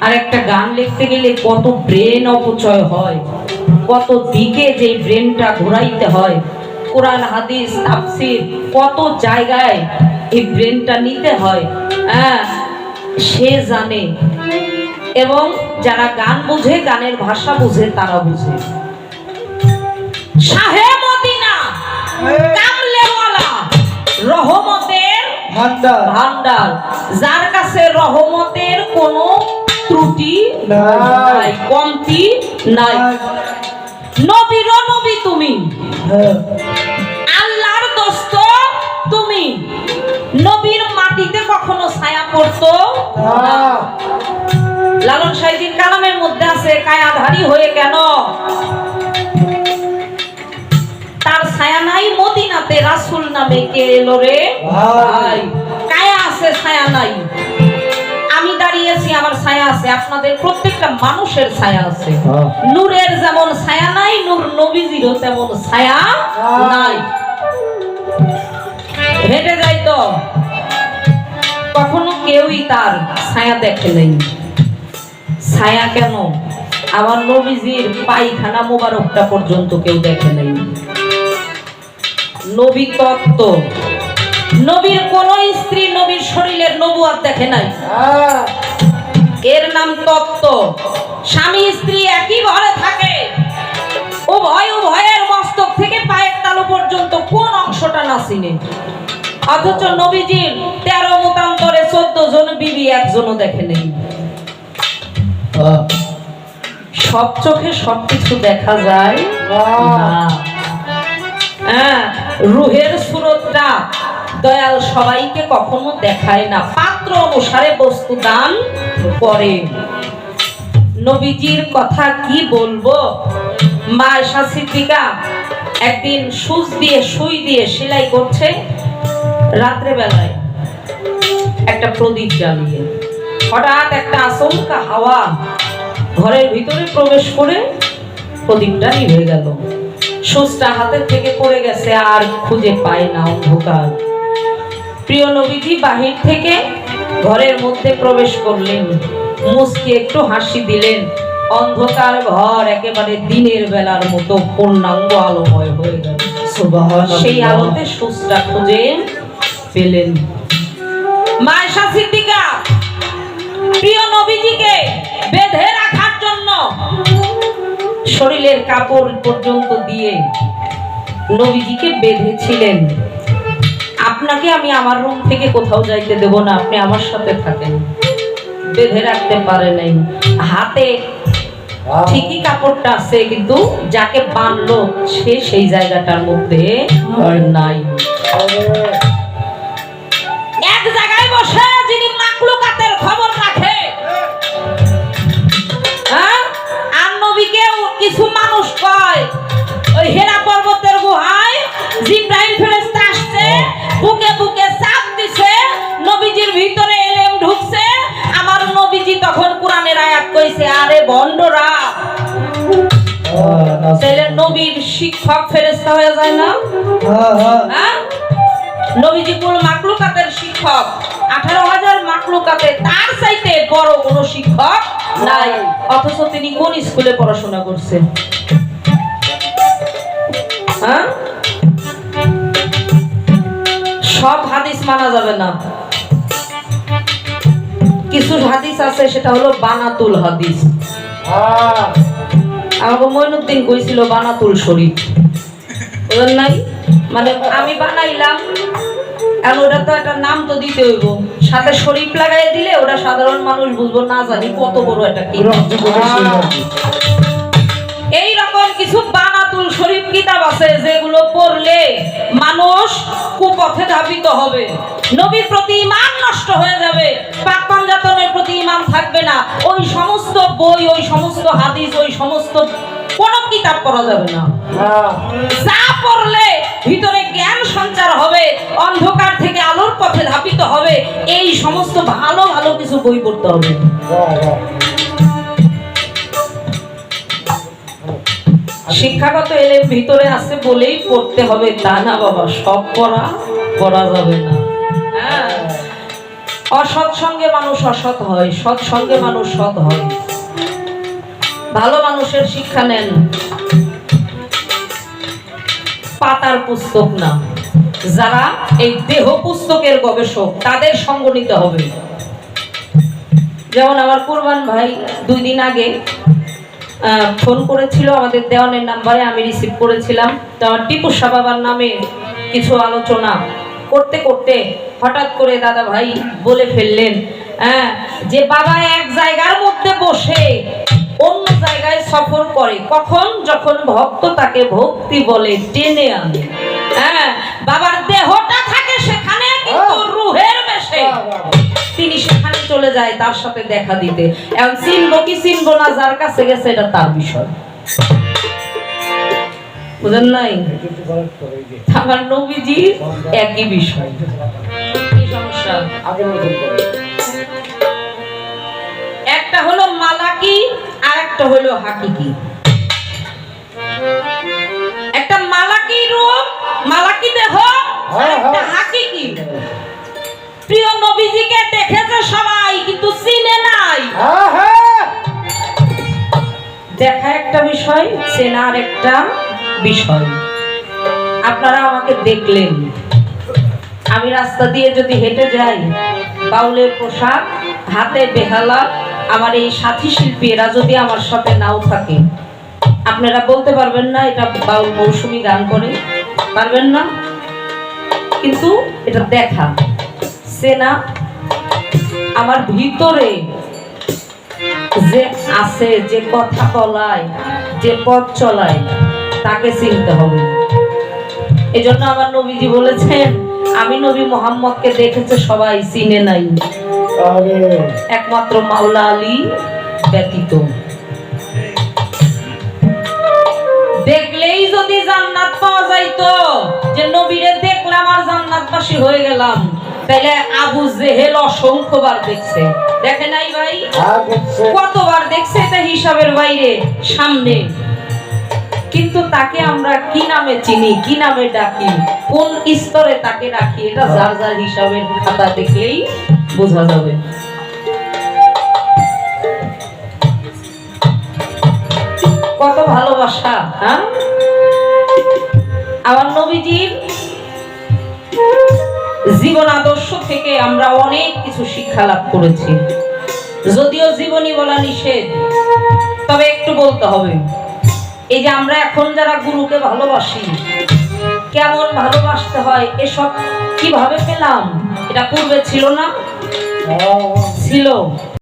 আর একটা গান লিখতে গেলে কত ব্রেন অপচয় হয় কত দিকে যে ব্রেনটা ঘোরাইতে হয়। কোরআন হাদিস তাফসির কত জায়গায় এই ব্রেনটা নিতে হয় হ্যাঁ সে জানে। এবং যারা গান বুঝে গানের ভাষা বুঝে তারা বুঝে। শাহে মদিনা কামলেওয়ালা রহমতের ভান্ডার। ভান্ডার। যার কাছে রহমতের কোনো ত্রুটি নাই। কমতি নাই। নবীর নবী তুমি। হ্যাঁ। আল্লাহর দোস্ত তুমি। নবীর মাটিতে কখনো ছায়া পড়তো না। না। লালন সাইদিন কালামের মধ্যে আছে কায়াধারী হয়ে কেন? তার ছায়া নাই মদিনাতে রাসূল নামে কে এলো রে? ভাই কায়া আছে ছায়া নাই। আমি দাঁড়িয়েছি আমার ছায়া আছে। আপনাদের প্রত্যেকটা মানুষের ছায়া আছে। নূরের যেমন ছায়া নাই নূর নবীজিরও তেমন ছায়া নাই। হেঁটে যাই তো। কখনো কেউই তার ছায়া দেখে নেই। ছায়া কেন? আমার নবীজির পায়খানা মোবারকটা পর্যন্ত কেউ দেখে নেই। নবী তত্ত্ব। নবীর কোন স্ত্রী নবীর শরীরের নবুয়াত দেখে নাই। এর নাম তত্ত্ব স্বামী স্ত্রী একই ঘরে থাকে উভয় উভয়ের মস্তক থেকে পায়ের তালু পর্যন্ত কোন অংশটা না চিনে অথচ নবীজির তেরো মতান্তরে চোদ্দ জন বিবি একজনও দেখে নেই। সব চোখে সবকিছু দেখা যায়। না হ্যাঁ রুহের সুরতটা দয়াল সবাইকে কখনো দেখায় না। পাত্র অনুসারে বস্তু দান করে। নবীজির কথা কি বলব? মা আয়সা সিদ্দিকা একদিন সুচ দিয়ে, সুই দিয়ে সেলাই করছে রাত্রে বেলায় একটা প্রদীপ জ্বালিয়ে। হঠাৎ একটা আচমকা হাওয়া ঘরের ভিতরে প্রবেশ করে প্রদীপটা নিভে গেল। সুচটা হাতের থেকে পড়ে গেছে, আর খুঁজে পায় না অন্ধকার। প্রিয় নবীজি বাহির থেকে ঘরের মধ্যে প্রবেশ করলেন। মুসকে একটু হাসি দিলেন। অন্ধকার ঘর একেবারে দিনের বেলার মতো পূর্ণাঙ্গ আলোময় হয়ে গেল। সেই আলোতে সুচটা খুঁজে পেলেন। মায়েশা সিদ্দিকা প্রিয় নবীজিকে বেঁধে রাখার জন্য শরীরের কাপড় পর্যন্ত দিয়ে নবীজিকে বেঁধেছিলেন। আপনাকে আমি আমার রুম থেকে কোথাও যাইতে দেব না আপনি আমার সাথে থাকেন। বেঁধে রাখতে পারে নাই। হাতে। ঠিকই কাপড়টা আছে কিন্তু যাকে বানলো সে সেই জায়গাটার মধ্যে নাই। কইছে আরে বন্ডরা হ্যাঁ, তাহলে নবীর শিক্ষক ফেরেশতা হয়ে যায় না? হ্যাঁ। হ্যাঁ? নবীজি কুল মাকলুকাতের শিক্ষক। আঠারো হাজার মাকলুকাতে তার চাইতে বড় কোনো শিক্ষক নাই অথচ তিনি কোন স্কুলে পড়াশোনা করছেন? হ্যাঁ? সব হাদিস মানা যাবে না। কিছু হাদিস আছে সেটা হলো বানাতুল হাদিস। আমাকে মইনুদ্দিন কইছিল বানাতুল শরীফ। বুঝলেন নাই? মানে আমি বানাইলাম আর ওটা তো একটা নাম তো দিতে হইব। সাথে শরীফ লাগাই দিলে ওটা সাধারণ মানুষ বুঝব না জানি কত বড় একটা কি। এই রকম কিছু শরীফ কিতাব আছে যেগুলো পড়লে মানুষ কুপথে ধাবিত হবে। নবীর প্রতি ইমান নষ্ট হয়ে যাবে। পাক পাঞ্জাতনের প্রতি ইমান থাকবে না। ওই সমস্ত বই, ওই সমস্ত হাদিস, ওই সমস্ত কোন কিতাব পড়া যাবে না। যা পড়লে ভিতরে জ্ঞান সঞ্চার হবে, অন্ধকার থেকে আলোর পথে ধাবিত হবে, এই সমস্ত ভালো ভালো কিছু বই পড়তে হবে। শিক্ষাগত এলে ভিতরে আছে বলেই পড়তে হবে তা না বাবা সব পড়া পড়া যাবে না। হ্যাঁ। অসৎ সঙ্গে মানুষ অসৎ হয় সৎ সঙ্গে মানুষ সৎ হয়। ভালো মানুষের শিক্ষা নেন। পাতার পুস্তক না। যারা এই দেহ পুস্তকের গবেষক তাদের সঙ্গ নিতে হবে। যেমন আমার কুরবান ভাই দুই দিন আগে ফোন করেছিল আমাদের দেওয়ানের নাম্বারে আমি রিসিভ করেছিলাম। তো আমার টিপু শাহ বাবার নামে কিছু আলোচনা করতে করতে হঠাৎ করে দাদা ভাই বলে ফেললেন হ্যাঁ যে বাবা এক জায়গার মধ্যে বসে অন্য জায়গায় সফর করে কখন? যখন ভক্ত তাকে ভক্তি বলে টেনে আনে। হ্যাঁ বাবার দেহটা থাকে সেখানে কিন্তু রুহের বেশে। তিনি চলে যায় তার সাথে দেখা দিতে। এখন চিনবো কি চিনবো না, যার কাছে গেছে এটা তার বিষয়। বুঝেন নাই। আমার নবীজি একই বিষয়। একটা হলো মালাকি আর একটা হলো হাকিকি। একটা মালাকি রূপ মালাকি দেহ আর একটা হাকিকি। প্রিয় নবীজিকে দেখেছে সবাই কিন্তু চিনে নাই। হ্যাঁ, হ্যাঁ। দেখা একটা বিষয় চেনার একটা বিষয়। আপনারা আমাকে দেখলেন। আমি রাস্তা দিয়ে যদি হেঁটে যাই বাউলের পোশাক হাতে বেহালা আমার এই সাথী শিল্পী এরা যদি আমার সাথে নাও থাকে আপনারা বলতে পারবেন না এটা বাউল মৌসুমি গান করে পারবেন না? কিন্তু এটা দেখা। চেনা আমার ভিতরে যে আছে যে কথা বলায় যে পথ চলায় তাকে চিনতে হবে। এই জন্য আমার নবীজি বলেছেন আমি নবী মোহাম্মদকে দেখেছে সবাই চিনে নাই। একমাত্র মাওলা আলী ব্যতীত। দেখলেই যদি জান্নাত পাওয়া যাইতো যে নবীরে দেখলাম আর জান্নাতবাসী হয়ে গেলাম। তাইলে আবু জেহেল অসংখ্যবার দেখছে। দেখে নাই ভাই? হ্যাঁ, কতবার দেখছে এটা হিসাবের বাইরে? সামনে। কিন্তু তাকে আমরা কি নামে চিনি কি নামে ডাকি কোন স্তরে তাকে রাখি এটা যার যার হিসাবের খাতা দেখলেই বোঝা যাবে। কত ভালোবাসা হ্যাঁ? আমার নবীজির জীবন আদর্শ থেকে আমরা অনেক কিছু শিক্ষা লাভ করেছি। যদিও জীবনী বলা নিষেধ তবে একটু বলতে হবে এই যে আমরা এখন যারা গুরুকে ভালোবাসি কেমন ভালোবাসতে হয় এসব কীভাবে পেলাম এটা পূর্বে ছিল না? হ্যাঁ, ছিল।